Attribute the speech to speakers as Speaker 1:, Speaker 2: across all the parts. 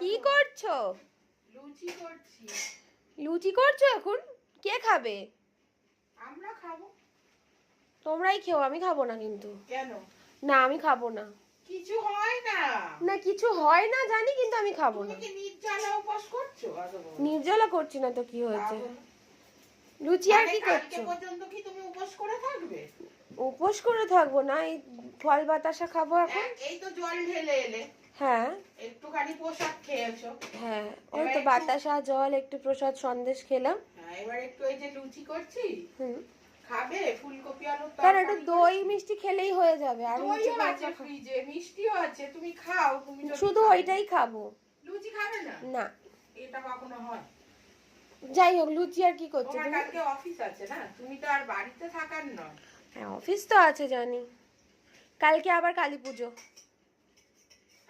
Speaker 1: কি করছ?
Speaker 2: লুচি করছি।
Speaker 1: লুচি করছ এখন? কে খাবে?
Speaker 2: আমরা খাব।
Speaker 1: তোমরাই খেও আমি খাব না কিন্তু।
Speaker 2: কেন?
Speaker 1: না আমি খাব না।
Speaker 2: কিছু হয় না।
Speaker 1: না কিছু হয় না জানি কিন্তু আমি খাব না।
Speaker 2: নির্জলা উপোস করছ?
Speaker 1: নির্জলা করছি না তো কি হয়েছে? লুচি আর কি করছ?
Speaker 2: পর্যন্ত কি তুমি উপোস করে থাকবে?
Speaker 1: উপোস করে থাকব না এই ফল বাতাসা খাব এখন।
Speaker 2: এই তো জল ঢেলে এলে।
Speaker 1: হ্যাঁ।
Speaker 2: একটুখানি পোশাক খেয়েছো।
Speaker 1: হ্যাঁ ওই তো বাতাসা জল একটু প্রসাদ সন্দেশ খেলাম।
Speaker 2: হ্যাঁ, এবার একটু এই যে লুচি করছি
Speaker 1: হুম।
Speaker 2: খাবে? ফুলকপি আলুর
Speaker 1: তার একটু দই মিষ্টি খেলেই হয়ে যাবে আর লুচি
Speaker 2: আছে ফ্রিজে মিষ্টিও আছে তুমি খাও তুমি
Speaker 1: শুধু ওইটাই খাব।
Speaker 2: লুচি খাবে না?
Speaker 1: না।
Speaker 2: এটা কখনো হয়।
Speaker 1: যাই হোক লুচি আর কি করছ
Speaker 2: তোমার কালকে অফিস আছে না? তুমি তো আর বাড়িতে থাকার নয়।
Speaker 1: হ্যাঁ অফিস তো আছে জানি। কালকে আবার কালী পুজো।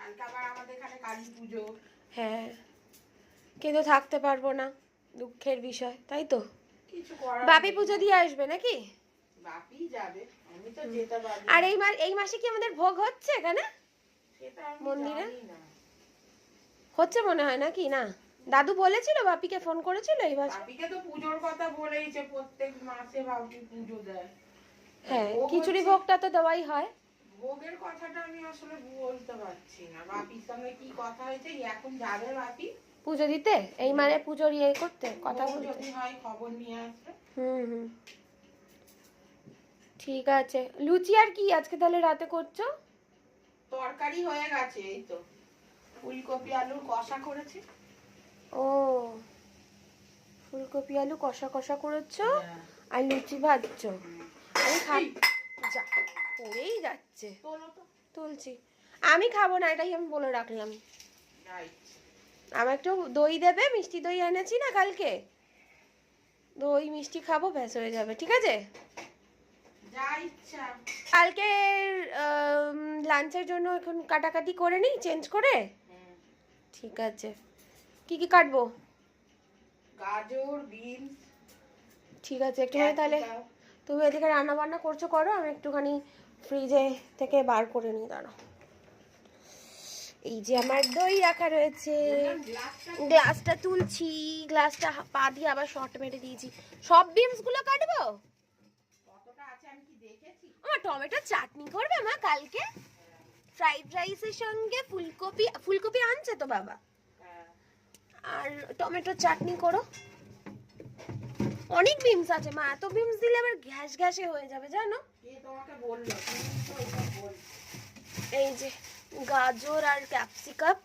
Speaker 2: কালকে আবার আমাদের এখানে কালী পুজো।
Speaker 1: হ্যাঁ কিন্তু থাকতে পারব না দুঃখের বিষয় তাই তো? বাপি পুজো দিয়ে আসবে নাকি?
Speaker 2: বাপি যাবে আমি তো যেতে পারি
Speaker 1: আর এই মাস এই মাসে কি আমাদের ভোগ হচ্ছে এখানে? মন্দিরে? হচ্ছে মনে হয় নাকি? না। দাদু বলেছিল বাপিকে ফোন করেছিল এই মাসে?
Speaker 2: বাপিকে তো পুজোর কথা বলেইছে প্রত্যেক মাসে বাপি পুজো দেয়।
Speaker 1: হ্যাঁ খিচুড়ি ভোগটা তো দেওয়াই হয়।
Speaker 2: ভোগের কথাটা আমি আসলে বলতে পারছি না। বাপির সঙ্গে কি কথা হয়েছে এখন যাবে বাপি?
Speaker 1: পুজো দিতে? এই মানে পুজোর ইয়ে করতে? কথা বলতে?
Speaker 2: হয় খবর নিয়ে আসবে।
Speaker 1: হুম হুম। ঠিক আছে। লুচি আর কি আজকে তাহলে রাতে করছ?
Speaker 2: তরকারি হয়ে গেছে এই তো। ফুলকপি আলুর কষা করেছি।
Speaker 1: ও। ফুলকপি আলু কষা কষা করেছ
Speaker 2: হ্যাঁ।
Speaker 1: আর লুচি ভাজছো। আমি যা পড়েই যাচ্ছে। তুলছি। আমি খাব না এটাই আমি বলে রাখলাম। আমার একটু দই দেবে মিষ্টি দই এনেছি না কালকে? দই মিষ্টি খাব ব্যাস হয়ে যাবে ঠিক আছে?
Speaker 2: যা
Speaker 1: কালকে লাঞ্চের জন্য এখন কাটাকাটি করে নিই চেঞ্জ করে? ঠিক আছে। কি কি কাটবো?
Speaker 2: গাজর বিনস।
Speaker 1: ঠিক আছে একটু তাহলে তুমি এদিকে রান্না বান্না করছ, করো, আমি একটুখানি ফ্রিজে থেকে বার করে নিই দাঁড়ো এই যে আমার দই রাখা রয়েছে। গ্লাসটা তুলছি, গ্লাসটা পা দিয়ে আবার শর্ট মেরে দিয়েছি। সব বিমসগুলো কাটবো? আমার টমেটো চাটনি করবে মা কালকে? ফ্রাইড রাইসের সঙ্গে ফুলকপি ফুলকপি আনছে তো বাবা। আর টমেটো চাটনি করো। অনেক বিমস আছে মা। এত বিমস দিলে আবার ঘ্যাস ঘ্যাসে হয়ে যাবে জানো। এই যে গাজর আর ক্যাপসিকাম